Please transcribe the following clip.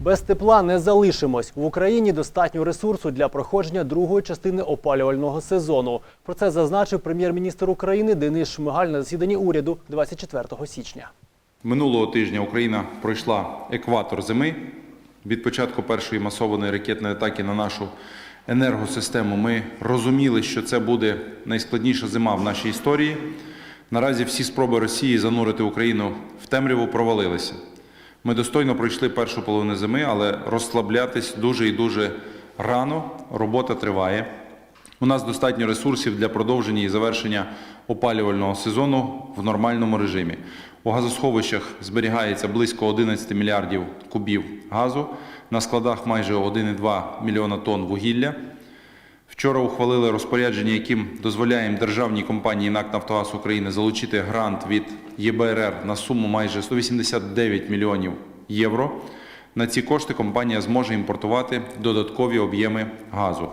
Без тепла не залишимось. В Україні достатньо ресурсу для проходження другої частини опалювального сезону. Про це зазначив прем'єр-міністр України Денис Шмигаль на засіданні уряду 24 січня. Минулого тижня Україна пройшла екватор зими. Від початку першої масованої ракетної атаки на нашу енергосистему ми розуміли, що це буде найскладніша зима в нашій історії. Наразі всі спроби Росії занурити Україну в темряву провалилися. Ми достойно пройшли першу половину зими, але розслаблятись дуже і дуже рано. Робота триває. У нас достатньо ресурсів для продовження і завершення опалювального сезону в нормальному режимі. У газосховищах зберігається близько 11 мільярдів кубів газу, на складах майже 1,2 мільйона тонн вугілля. Вчора ухвалили розпорядження, яким дозволяємо державній компанії НАК «Нафтогаз України залучити грант від ЄБРР на суму майже 189 мільйонів євро. На ці кошти компанія зможе імпортувати додаткові об'єми газу.